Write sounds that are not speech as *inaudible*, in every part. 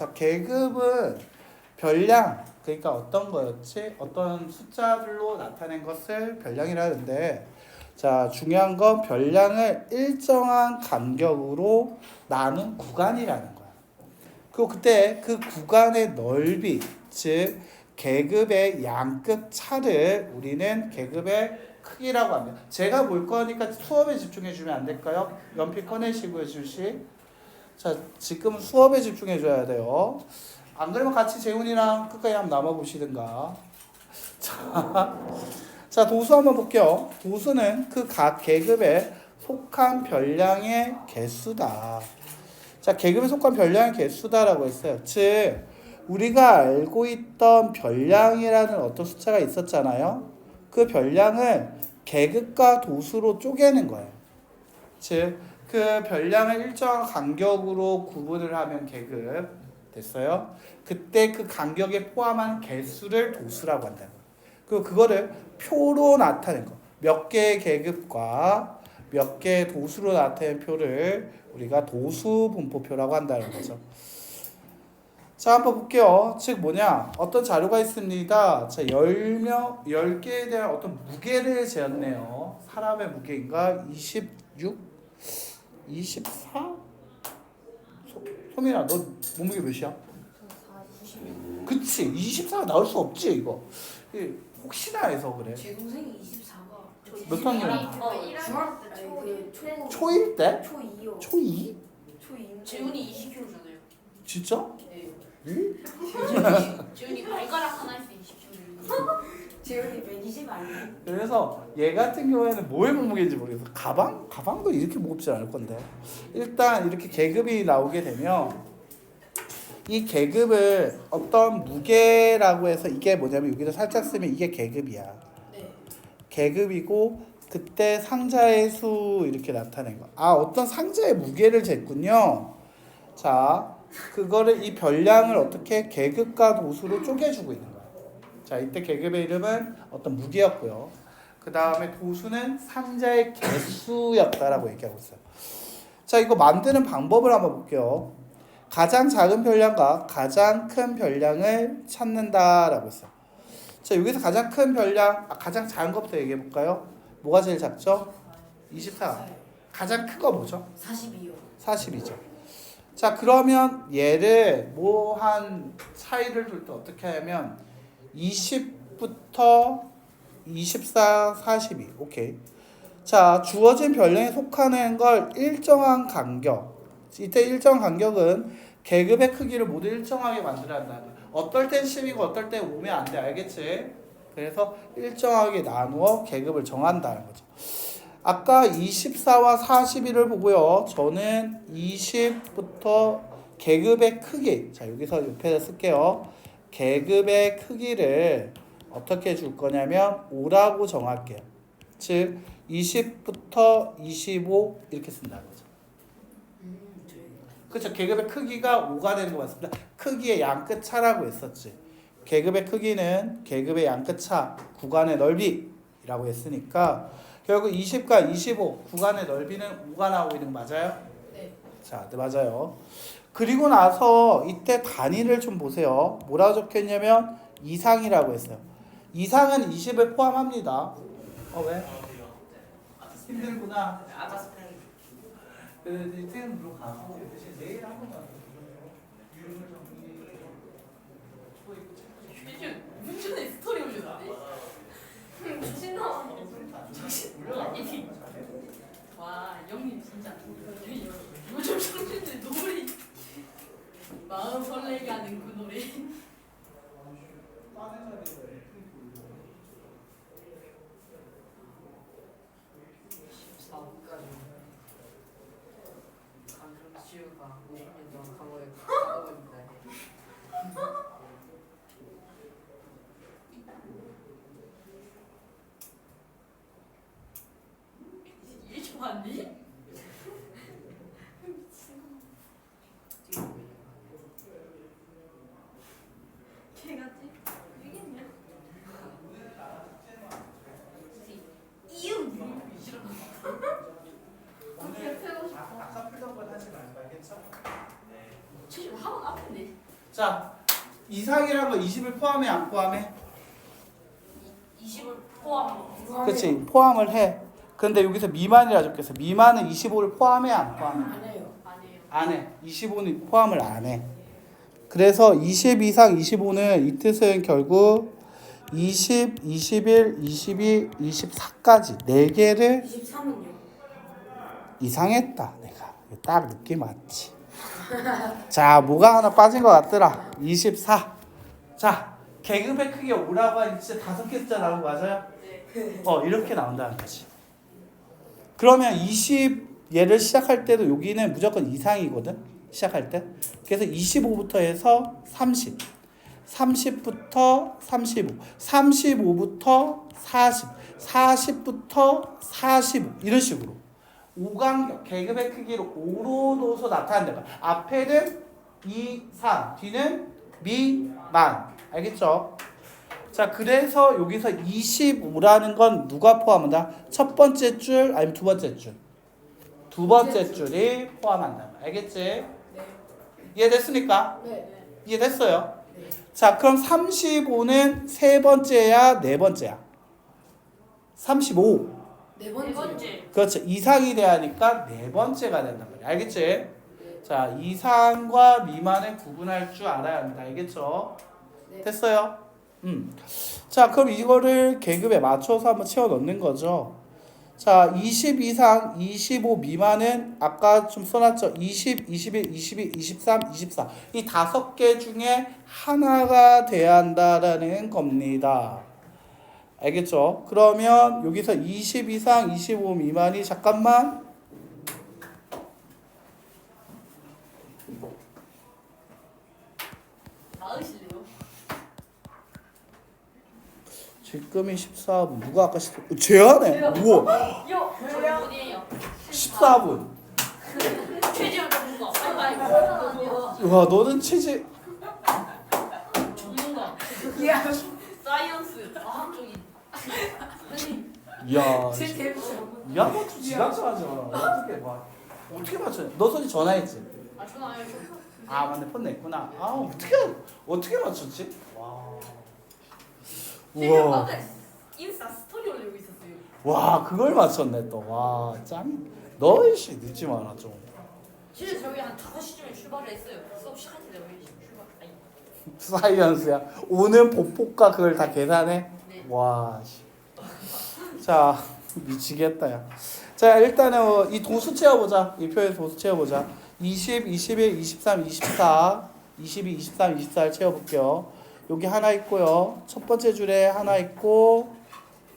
자, 계급은 별량, 그러니까 어떤 거였지? 어떤 숫자들로 나타낸 것을 별량이라 하는데, 자, 중요한 건 별량을 일정한 간격으로 나눈 구간이라는 거야. 그리고 그때 그 구간의 넓이, 즉, 계급의 양끝 차를 우리는 계급의 크기라고 합니다. 제가 볼 거니까 수업에 집중해 주면 안 될까요? 연필 꺼내시고요, 주시. 자, 지금 수업에 집중해 줘야 돼요. 안 그러면 같이 재훈이랑 끝까지 한번 남아 보시든가. *laughs* 자, 자, 도수 한번 볼게요. 도수는 그 각 계급에 속한 별량의 개수다. 자, 계급에 속한 별량의 개수다라고 했어요. 즉, 우리가 알고 있던 별량이라는 어떤 숫자가 있었잖아요. 그 별량을 계급과 도수로 쪼개는 거예요. 즉, 그 별량을 일정한 간격으로 구분을 하면 계급 됐어요. 그때 그 간격에 포함한 개수를 도수라고 한다는 거예요. 그리고 그거를 표로 나타낸 거. 몇 개의 계급과 몇 개의 도수로 나타낸 표를 우리가 도수 분포표라고 한다는 거죠. 자, 한번 볼게요. 즉 뭐냐? 어떤 자료가 있습니다. 자, 10명, 10개에 대한 어떤 무게를 재었네요. 사람의 무게인가? 26? 24? 소, 소민아, 너 몸무게 몇이야? 그치, 24가 나올 수 없지, 이거. 혹시나 해서 그래. 제 동생이 24가 몇 학년? 어, 중학교 때 초, 초1 때? 초2요. 초2? 초2. 재훈이 20kg잖아요. 진짜? 네. 응? 재훈이 발가락 하나에서 20kg. *laughs* 재훈이 120 아니에요? 그래서 얘 같은 경우에는 뭐의 몸무게인지 모르겠어. 가방? 가방도 이렇게 무겁지 않을 건데. 일단 이렇게 계급이 나오게 되면 이 계급을 어떤 무게라고 해서 이게 뭐냐면 여기다 살짝 쓰면 이게 계급이야. 네. 계급이고 그때 상자의 수 이렇게 나타낸 거. 아 어떤 상자의 무게를 쟀군요. 자 그거를 이 별량을 어떻게 계급과 도수로 쪼개주고 있는. 자 이때 계급의 이름은 어떤 무게였고요. 그 다음에 도수는 상자의 개수였다라고 얘기하고 있어요. 자 이거 만드는 방법을 한번 볼게요. 가장 작은 별량과 가장 큰 별량을 찾는다라고 했어요. 자 여기서 가장 큰 별량, 아, 가장 작은 것부터 얘기해 볼까요? 뭐가 제일 작죠? 24. 가장 큰 거 뭐죠? 42요. 40이죠. 자 그러면 얘를 뭐 한 차이를 둘 때 어떻게 하면 20부터 24, 42 오케이. 자 주어진 별량에 속하는 걸 일정한 간격. 이때 일정 간격은 계급의 크기를 모두 일정하게 만들어야 한다. 어떨 땐 10이고 어떨 땐 5면 안 돼. 알겠지? 그래서 일정하게 나누어 계급을 정한다는 거죠. 아까 24와 41을 보고요. 저는 20부터 계급의 크기. 자, 여기서 옆에다 쓸게요. 계급의 크기를 어떻게 줄 거냐면 5라고 정할게요. 즉 20부터 25 이렇게 쓴다는 거죠. 그렇죠. 계급의 크기가 5가 되는 거 맞습니다. 크기의 양끝 차라고 했었지. 계급의 크기는 계급의 양끝 차, 구간의 넓이라고 했으니까 결국 20과 25 구간의 넓이는 5가 나오고 있는 거 맞아요? 네. 자, 네 맞아요. 그리고 나서 이때 단위를 좀 보세요. 뭐라고 적혀 있냐면 이상이라고 했어요. 이상은 20을 포함합니다. 어 왜? 힘들구나. 그래서 이태는 가고 대신 내일 한 번만 이름을 정리. 휴준, 휴준의 스토리. 아니, 와, 영님 진짜. 요즘 청춘들 노래. 마음 설레게 하는 그 노래. 방금 지우가 50년 동안 감옥에 가둬버린다. 이게 좋았니? 걔같이? 이겠냐? 자 이상이란 거 20을 포함해 안 포함해? 20을 포함. 그치 포함을 해. 근데 여기서 미만이라 적혔어. 미만은 25를 포함해 안 포함해? 안 해요. 안 해. 25는 포함을 안 해. 그래서 20 이상 25는 이 뜻은 결국 20, 21, 22, 24까지 네 개를 23은요? 이상했다. 내가 딱 느낌 왔지. 자, 뭐가 하나 빠진 것 같더라. 24. 자, 계급의 크기 5라고 하니 진짜 다섯 개 숫자 나온 거 맞아요? 네. 어, 이렇게 나온다는 거지. 그러면 20 얘를 시작할 때도 여기는 무조건 이상이거든. 시작할 때. 그래서 25부터 해서 30. 30부터 35. 35부터 40. 40부터 45. 이런 식으로. 5간격 계급의 크기를 5로 둬서 나타낸다. 거야. 앞에는 이상, 뒤는 미만. 알겠죠? 자, 그래서 여기서 25라는 건 누가 포함한다? 첫 번째 줄 아니면 두 번째 줄? 두 번째 줄이 포함한다. 알겠지? 이해됐습니까? 네. 이해됐어요? 자, 그럼 35는 세 번째야, 네 번째야? 35. 네네 번째. 번째. 그렇죠. 이상이 돼야 하니까 네 번째가 된단 말이야. 알겠지? 자, 이상과 미만을 구분할 줄 알아야 합니다. 알겠죠? 네. 됐어요? 음. 자, 그럼 이거를 계급에 맞춰서 한번 채워 넣는 거죠. 자, 20 이상, 25 미만은 아까 좀 써놨죠. 20, 21, 22, 23, 24. 이 다섯 개 중에 하나가 돼야 한다라는 겁니다. 알겠죠? 그러면 여기서 20 이상, 25 미만이 잠깐만 나으실래요? 지금이 14분. 누가 아까 14분? 제하네. 우와. 요. 저분이에요. 14분. 최지원 전문가. 아이고. 와, 너는 체제 전문가. 야. 사이언스. 과학적인. 아니. 야, 제 대부분. 야, 너좀 지각하지 마. 어떻게 봐? 어떻게 맞춰? 너 손이 전화했지? 아 전화요. 아, 맞네. 폰 냈구나. 아, 어떻게 어떻게 맞췄지? 와. 지금 우와. 아까 인스타 스토리 올리고 있었어요. 와, 그걸 맞췄네 또. 와, 짱. 너 씨, 늦지 마라 좀. 실제 저희 한 5시쯤에 출발을 했어요. 수업 시간 때 우리 출발. 아니. *laughs* 사이언스야. 오는 보폭과 그걸 다 계산해? 네. 와, 씨. 자, 미치겠다, 야. 자, 일단은 어, 이 도수 채워보자. 이 표에 도수 채워보자. 20, 21, 23, 24, 22, 23, 24를 채워볼게요. 여기 하나 있고요. 첫 번째 줄에 하나 있고,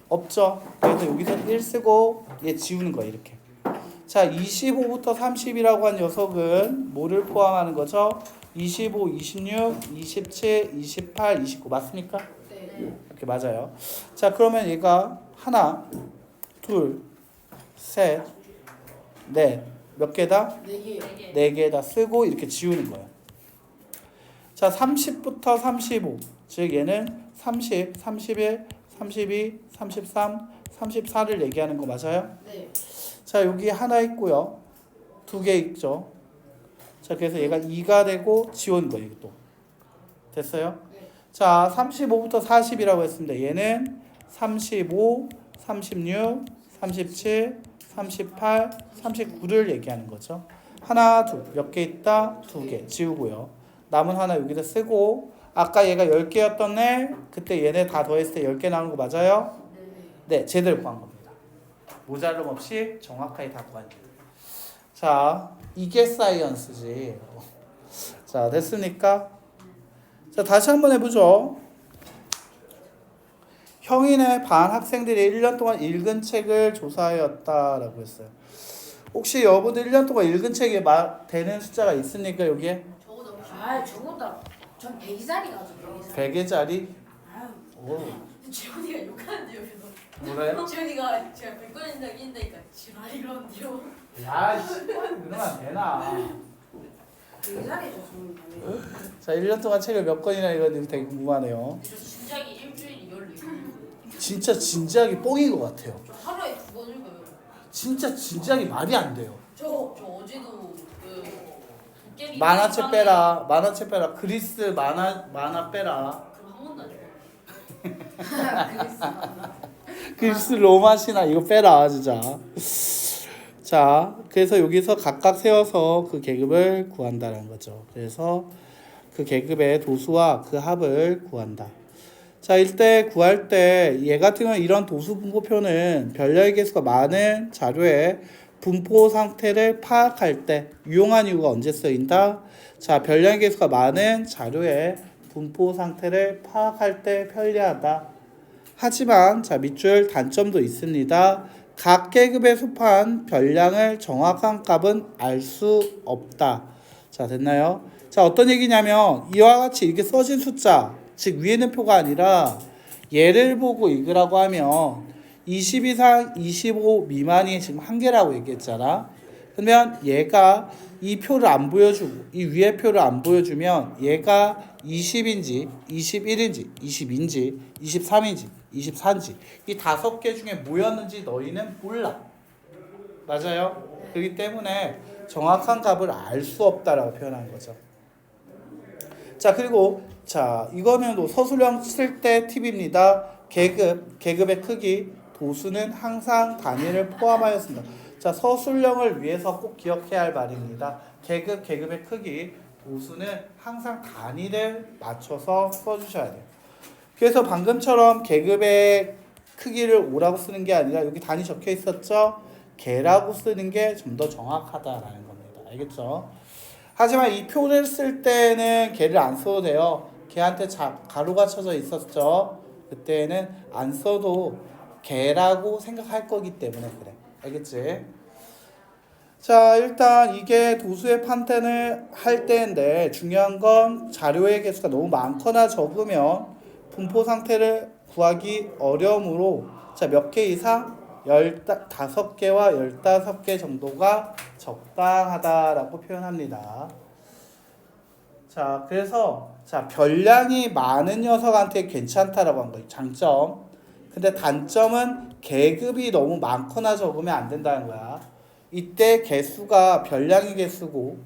없죠. 그래서 여기서 1 쓰고, 얘 지우는 거야, 이렇게. 자, 25부터 30이라고 한 녀석은 뭐를 포함하는 거죠? 25, 26, 27, 28, 29 맞습니까? 네. 이렇게 맞아요. 자, 그러면 얘가 하나, 둘, 셋, 넷, 몇 개다? 네 개. 네 개. 네 개다 쓰고 이렇게 지우는 거예요. 자, 30부터 35. 즉 얘는 30, 31, 32, 33, 34를 얘기하는 거 맞아요? 네. 자, 여기 하나 있고요. 두 개 있죠. 자, 그래서 얘가 2가 되고 지운 거예요, 또. 됐어요? 네. 자, 35부터 40이라고 했습니다. 얘는 35, 36, 37, 38, 39를 얘기하는 거죠. 하나, 둘, 몇 개 있다? 두 개. 지우고요. 남은 하나 여기다 쓰고 아까 얘가 10개였던 애 그때 얘네 다 더했을 때 10개 나오는 거 맞아요? 네. 네, 제대로 구한 겁니다. 모자름 없이 정확하게 다 구한 거예요. 자, 이게 사이언스지. 자, 됐습니까? 자, 다시 한번 해보죠. 형인의 반 학생들이 1년 동안 읽은 책을 조사하였다라고 했어요. 혹시 여러분들 1년 동안 읽은 책에 마, 되는 숫자가 있습니까, 여기에? 아, 저거다. 전 100이살이 가지고 100이살. 100개짜리? 아유. 오, 지훈이가 욕하는데 여기서. 뭐래요? 지훈이가 제가 백건 인다 인다니까 지랄이 그런데요. 야, 씨, 그러면 안 되나. 100이살이죠, 저는 당연히. 자, 1년 동안 책을 몇 권이나 읽었는지 되게 궁금하네요. 저 진작에 일주일이 열네. 진짜 진지하게 뽕인 것 같아요. 저 하루에 두 번 읽어요. 진짜 진지하게 말이 안 돼요. 저, 저 어제도 그 만화책 빼라. 만화책 빼라. 그리스 만화 만화 빼라. 그럼 한 번도 안 해요. 그리스 로마 신화 이거 빼라 진짜. 자, 그래서 여기서 각각 세워서 그 계급을 구한다는 거죠. 그래서 그 계급의 도수와 그 합을 구한다. 자, 이때 구할 때 얘 같은 경우는 이런 도수 분포표는 별려의 개수가 많은 자료의 분포 상태를 파악할 때 유용한 이유가 언제 쓰인다? 자, 별려의 개수가 많은 자료의 분포 상태를 파악할 때 편리하다. 하지만 자 밑줄 단점도 있습니다. 각 계급에 속한 별량을 정확한 값은 알 수 없다. 자 됐나요? 자 어떤 얘기냐면 이와 같이 이렇게 써진 숫자 즉 위에 있는 표가 아니라 얘를 보고 읽으라고 하면 20 이상 25 미만이 지금 한계라고 얘기했잖아. 그러면 얘가 이 표를 안 보여주고 이 위에 표를 안 보여주면 얘가 20인지 21인지 20인지 23인지 24인지 이 다섯 개 중에 뭐였는지 너희는 몰라. 맞아요? 그렇기 때문에 정확한 값을 알 수 없다라고 표현한 거죠. 자 그리고 자 이거는 또 서술형 쓸때 팁입니다. 계급 계급의 크기 도수는 항상 단위를 포함하였습니다. 자 서술형을 위해서 꼭 기억해야 할 말입니다. 계급 계급의 크기 도수는 항상 단위를 맞춰서 써주셔야 돼요. 그래서 방금처럼 계급의 크기를 오라고 쓰는 게 아니라 여기 단위 적혀 있었죠? 개라고 쓰는 게 좀 더 정확하다라는 겁니다. 알겠죠? 하지만 이 표를 쓸 때는 개를 안 써도 돼요. 개한테 자, 가루가 쳐져 있었죠. 그때는 안 써도 개라고 생각할 거기 때문에 그래. 알겠지? 자, 일단 이게 도수의 판단을 할 때인데 중요한 건 자료의 개수가 너무 많거나 적으면 분포 상태를 구하기 어려우므로 자, 몇 개 이상? 15개와 15개 정도가 적당하다라고 표현합니다. 자, 그래서 자, 별량이 많은 녀석한테 괜찮다라고 한 거예요. 장점. 근데 단점은 계급이 너무 많거나 적으면 안 된다는 거야. 이때 개수가 별량의 개수고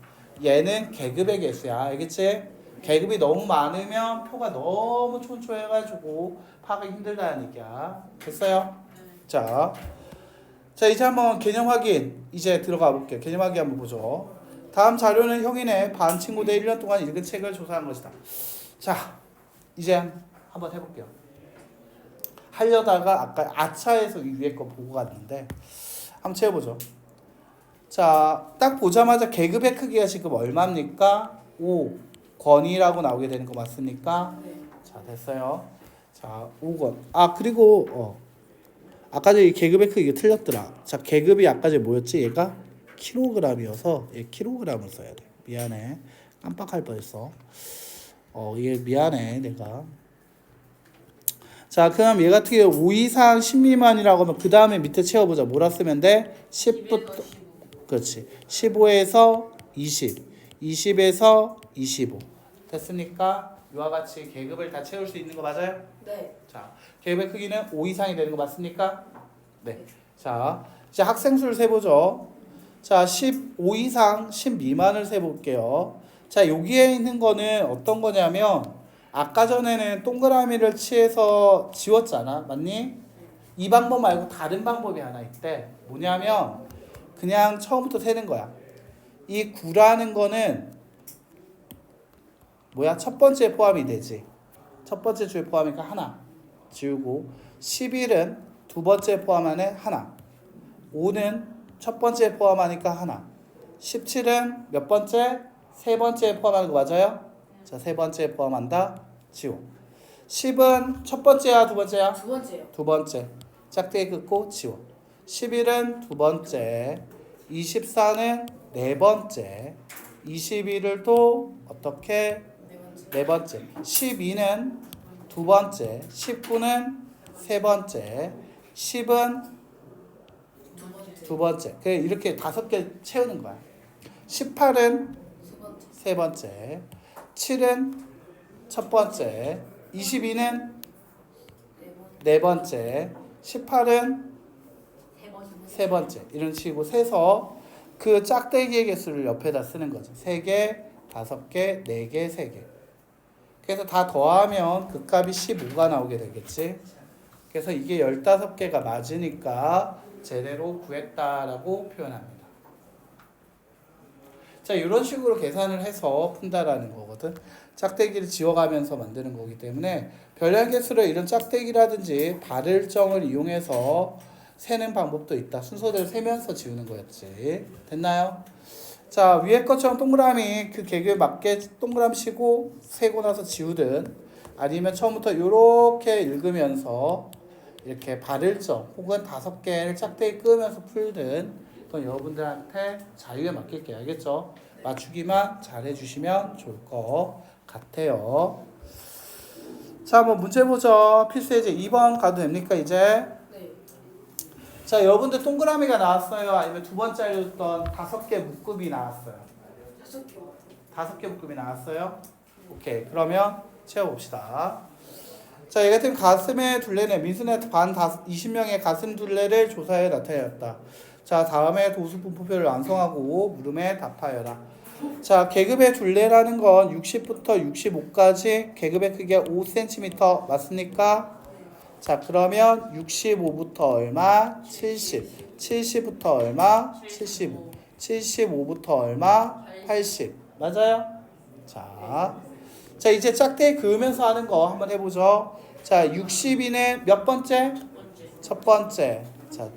얘는 계급의 개수야. 알겠지? 계급이 너무 많으면 표가 너무 촌초해가지고 파악이 얘기야. 됐어요? 자, 자 이제 한번 개념 확인 이제 들어가 볼게요. 개념 확인 한번 보죠. 다음 자료는 형인의 반 친구들 1년 동안 읽은 책을 조사한 것이다. 자, 이제 한번 해볼게요. 하려다가 아까 아차에서 이 위에 거 보고 갔는데 한번 채워보죠. 자, 딱 보자마자 계급의 크기가 지금 얼마입니까? 5 권이라고 나오게 되는 거 맞습니까? 네. 자, 됐어요. 자, 5권. 아, 그리고 어. 아까 전에 계급의 크기 틀렸더라. 자, 계급이 아까 전에 뭐였지? 얘가 킬로그램이어서 얘 킬로그램을 써야 돼. 미안해. 깜빡할 뻔했어. 어, 이게 미안해, 내가. 자, 그럼 얘 같은 경우 5 이상 10 미만이라고 하면 그 다음에 밑에 채워보자. 뭐라 쓰면 돼? 10부터 그렇지. 15에서 20, 20에서 25. 됐습니까? 이와 같이 계급을 다 채울 수 있는 거 맞아요? 네. 자, 계급의 크기는 5 이상이 되는 거 맞습니까? 네. 자, 이제 학생 수를 세보죠. 자, 15 이상 10 미만을 세볼게요. 자, 여기에 있는 거는 어떤 거냐면 아까 전에는 동그라미를 칠해서 지웠잖아. 맞니? 이 방법 말고 다른 방법이 하나 있대. 뭐냐면 그냥 처음부터 세는 거야. 이 9라는 거는 뭐야? 첫 번째 포함이 되지. 첫 번째 주에 포함이니까 하나 지우고 11은 두 번째 포함 안에 하나 5는 첫 번째 포함하니까 하나 17은 몇 번째? 세 번째 포함하는 거 맞아요? 자, 세 번째 포함한다. 지워. 10은 첫 번째야, 두 번째야? 두 번째요. 두 번째. 짝대기 긋고 지워. 11은 두 번째. 24는 네 번째. 21을 또 어떻게 네 번째. 네 번째. 12는 두 번째. 19는 세 번째. 10은 두 번째. 그래 이렇게 다섯 개 채우는 거야. 18은 세 번째. 세 번째. 7은 첫 번째. 22는 네 번째. 네 번째. 18은 세 번. 세 번째. 이런 식으로 세서 그 짝대기의 개수를 옆에다 쓰는 거죠. 세 개, 다섯 개, 네 개, 세 개. 그래서 다 더하면 그 값이 15가 나오게 되겠지. 그래서 이게 15개가 맞으니까 제대로 구했다라고 표현합니다. 자, 이런 식으로 계산을 해서 푼다라는 거거든. 짝대기를 지워가면서 만드는 거기 때문에 별량 개수를 이런 짝대기라든지 발을정을 이용해서 세는 방법도 있다. 순서대로 세면서 지우는 거였지. 됐나요? 자, 위에 것처럼 동그라미 그 개그에 맞게 동그라미 치고 세고 나서 지우든 아니면 처음부터 이렇게 읽으면서 이렇게 발을정 혹은 다섯 개를 짝대기 끄면서 풀든 그건 여러분들한테 자유에 맡길게요. 알겠죠? 맞추기만 잘 해주시면 좋을 것 같아요. 자, 뭐 문제 보죠. 필수 예제 2번 가도 됩니까, 이제? 네. 자, 여러분들 동그라미가 나왔어요? 아니면 두 번째 알려줬던 다섯 개 묶음이 나왔어요? 다섯 개. 묶음이 나왔어요? 오케이. 그러면 채워봅시다. 자, 얘 같은 가슴의 둘레는 민수네트 반 다섯, 20명의 가슴 둘레를 조사해 나타내었다. 자, 다음에 도수 분포표를 완성하고 물음에 답하여라. 자, 계급의 둘레라는 건 60부터 65까지 계급의 크기가 5cm 맞습니까? 자, 그러면 65부터 얼마? 70. 70부터 얼마? 75. 75부터 얼마? 80. 맞아요? 자, 자 이제 짝대기 그으면서 하는 거 한번 해보죠. 자, 62는 몇 번째? 첫 번째. 자,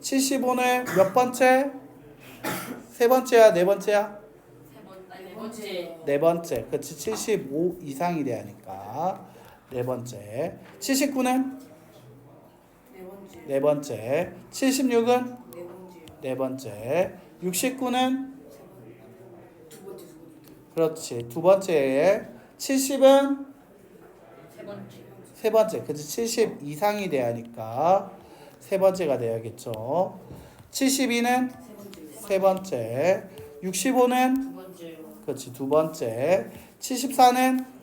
75는 몇 번째? 세 번째야, 네 번째야? 네 번째. 네 번째. 그렇지. 75 이상이 돼야 하니까. 네 번째. 79는 네 번째. 네 번째. 76은 네 번째. 네 번째. 69는 두 번째 두 번째. 그렇지. 두 번째에 70은 세 번째. 세 번째. 그치 70 이상이 돼야 하니까 세 번째가 돼야겠죠. 72는 세 번째. 세 번째. 65는 두 번째요. 그렇지. 두 번째. 74는 두 번째.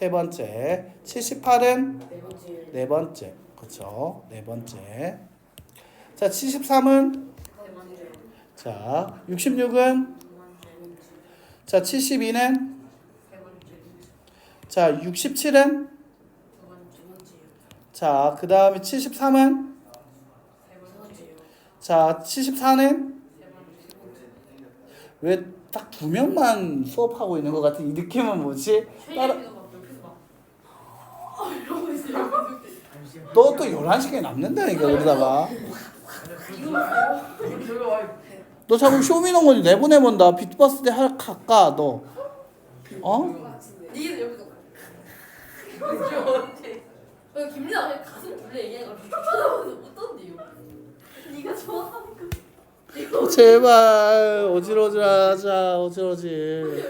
세 번째. 78은 네 번째. 네 번째. 그렇죠. 네 번째. 자, 73은 세 번째. 자, 66은 두 번째. 네 번째. 자, 72는 세 번째. 자, 67은 두 번째. 두 번째요. 자, 그 다음에 73은 세세 번째. 번째요. 자, 74는 세 번째. 세 번째. 왜딱 두 명만 수업하고 있는 것 같은 이 느낌은 뭐지? 따라 최근에도 막 옆에서 막. 아 이러고 있어요. 너 또 11시간이 남는다니까 그러다가. 너 자꾸 쇼미더머니 내보내본다 비트버스 때 할, 할까 너 어? 이거 언제? 어 김리나 왜 가슴 둘레 얘기하니까 쳐다보면서 웃던데요. 니가 좋아하는 거. 이거 제발 어지러지 하자 어지러지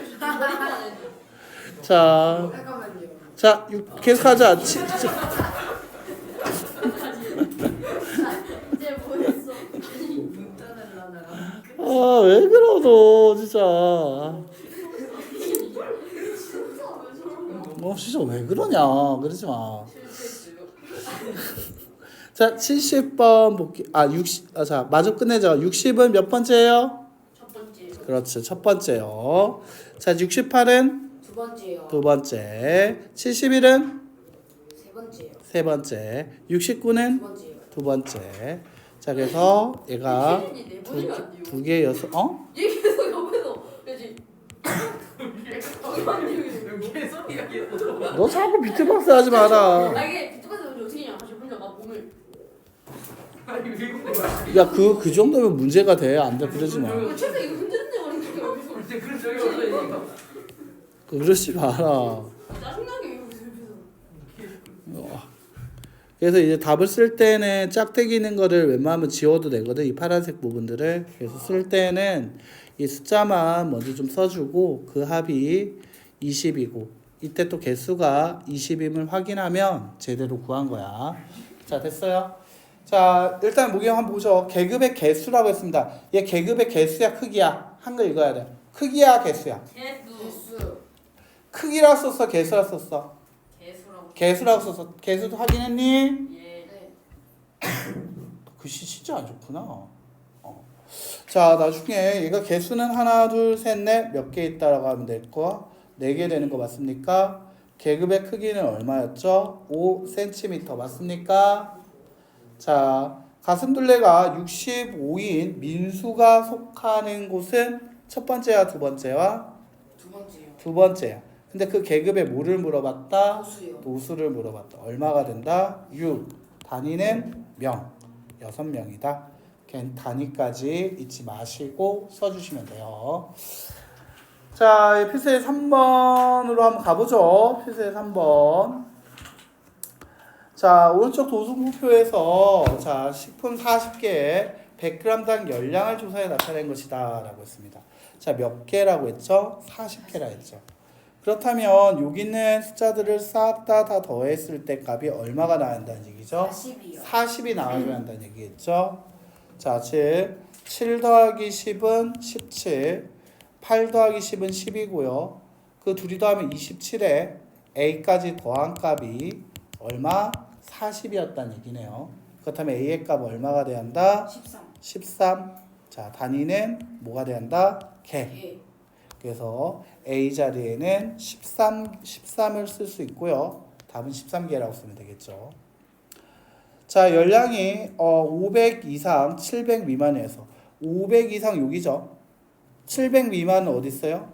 자, 잠깐만요. 자 육- 계속하자 치, 치, 이제 보냈어. 문 따달라나. 아, 왜 그러 너 진짜 너 진짜 왜 그러냐 그러지 마 *laughs* 자, 70번 볼게. 아, 60. 아, 자, 마저 끝내죠. 60은 몇 번째예요? 첫 번째. 그렇죠. 첫 번째요. 자, 68은 두 번째요. 두 번째. 71은 세 번째요. 세 번째. 두 69는 번째요. 두 번째. 자, 그래서 얘가 돼요. 두 개여서 어? 얘 계속 옆에서 그지. *laughs* 너 자꾸 비트박스 하지 마라. 아 이게 비트박스 어떻게 냐 다시 혼자 막 몸을. 아니 미국대 가. 야, 그 그 정도면 문제가 돼. 안 돼. 그러지 마. 이거 최소 이거 흔드는데 말이야 여기서. 그때 그런 적이 없어요. 그러지 마라. 짜증나게 여기서 옆에서. 그래서 이제 답을 쓸 때는 짝대기 있는 거를 웬만하면 지워도 되거든 이 파란색 부분들을. 그래서 쓸 때는 이 숫자만 먼저 좀 써주고 그 합이 20이고 이때 또 개수가 20임을 확인하면 제대로 구한 거야. 자 됐어요? 자 일단 모경 한번 보죠. 계급의 개수라고 했습니다. 얘 계급의 개수야 크기야? 한글 읽어야 돼. 크기야 개수야? 개수. 개수. 크기라 썼어 개수라 썼어 개수라고. 썼어 개수도 확인했니? 예. 네. 글씨 진짜 안 좋구나. 어. 자 나중에 얘가 개수는 하나 둘셋넷 몇 개 있다라고 하면 될 거. 네개 되는 거 맞습니까? 계급의 크기는 얼마였죠? 5cm 맞습니까? 자 가슴둘레가 65인 민수가 속하는 곳은 첫 번째와 두 번째와 두 번째요. 두 번째야. 근데 그 계급에 뭐를 물어봤다? 도수를 물어봤다. 얼마가 된다? 6. 단위는 명. 6명이다. 걔 단위까지 잊지 마시고 써주시면 돼요. 자, 필수의 3번으로 한번 가보죠. 필수의 3번. 자, 오른쪽 도수표에서 자, 식품 40개에 100g당 열량을 조사해 나타낸 것이다 라고 했습니다. 자, 몇 개라고 했죠? 40개라 했죠. 그렇다면 여기 있는 숫자들을 싹 다 다 더했을 때 값이 얼마가 나야 한다는 얘기죠? 40이요. 40이 나와줘야 한다는 얘기겠죠? 자, 즉, 7 더하기 10은 17, 8 더하기 10은 10이고요. 그 둘이 더하면 27에 a까지 더한 값이 얼마? 40이었다는 얘기네요. 그렇다면 a의 값 얼마가 돼야 한다? 13. 13. 자, 단위는 뭐가 돼야 한다? 개. 예. 그래서 A 자리에는 13, 13을 쓸 수 있고요. 답은 13개라고 쓰면 되겠죠. 자, 열량이 어, 500 이상 700 미만에서 500 이상 여기죠. 700 미만은 어디 있어요?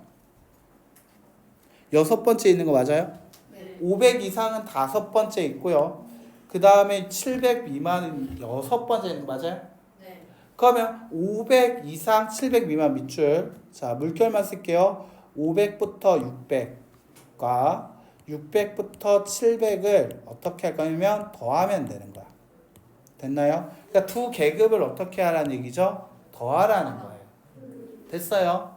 여섯 번째 있는 거 맞아요? 네. 500 이상은 다섯 번째 있고요. 그 다음에 700 미만은 여섯 번째 있는 거 맞아요? 네. 그러면 500 이상 700 미만 밑줄 자 물결만 쓸게요 500부터 600과 600부터 700을 어떻게 할 거냐면 더하면 되는 거야 됐나요? 그러니까 두 계급을 어떻게 하라는 얘기죠? 더하라는 거예요 됐어요?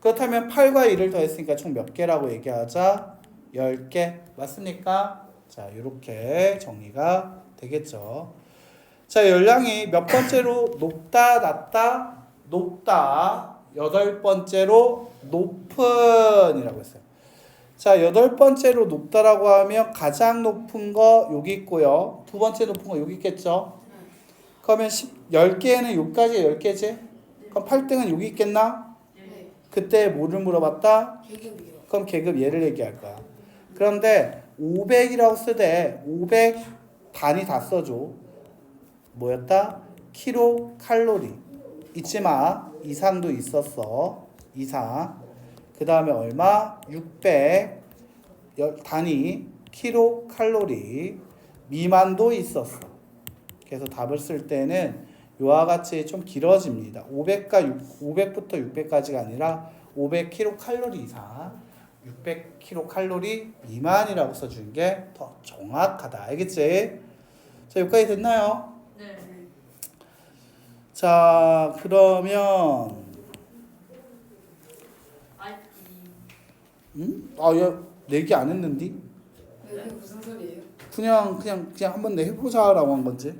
그렇다면 8과 1을 더했으니까 총 몇 개라고 얘기하자 10개 맞습니까? 자 이렇게 정리가 되겠죠 자, 열량이 몇 번째로 높다, 낮다, 높다. 여덟 번째로 높은이라고 했어요. 자, 여덟 번째로 높다라고 하면 가장 높은 거 여기 있고요. 두 번째 높은 거 여기 있겠죠. 그러면 10, 10개에는 여기까지 10개지? 그럼 8등은 여기 있겠나? 네. 그때 뭐를 물어봤다? 그럼 계급 얘를 얘기할 거야. 그런데 500이라고 쓰되 500 단위 다 써줘. 뭐였다? 키로 칼로리. 잊지 마. 이상도 있었어. 이상. 그 다음에 얼마? 600 열- 단위 키로 칼로리 미만도 있었어. 그래서 답을 쓸 때는 요와 같이 좀 길어집니다. 500과 6, 500부터 600까지가 아니라 500 키로 칼로리 이상, 600 키로 칼로리 미만이라고 써주는 게 더 정확하다. 알겠지? 자, 여기까지 됐나요? 네. 자, 그러면 음? 아, 얘 내기 안 했는데? 이게 무슨 소리예요? 그냥 그냥 그냥 한번 내 해보자라고 한 건지.